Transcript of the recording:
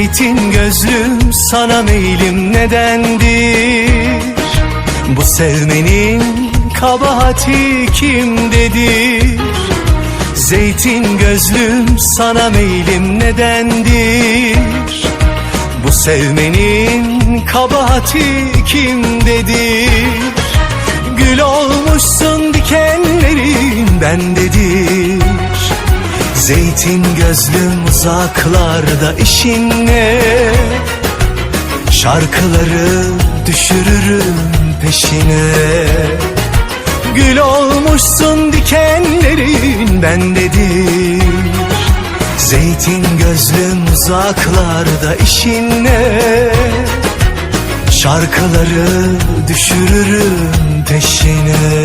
Zeytin gözlüm sana meylim nedendir? Bu sevmenin kabahati kimdedir Zeytin gözlüm sana meylim nedendir? Bu sevmenin kabahati kimdedir Gül olmuşsun dikenlerin bendedir Zeytin gözlüm uzaklarda işin ne Şarkıları düşürürüm peşine. Gül olmuşsun dikenlerin bendedir Zeytin gözlüm uzaklarda işin ne Şarkıları düşürürüm peşine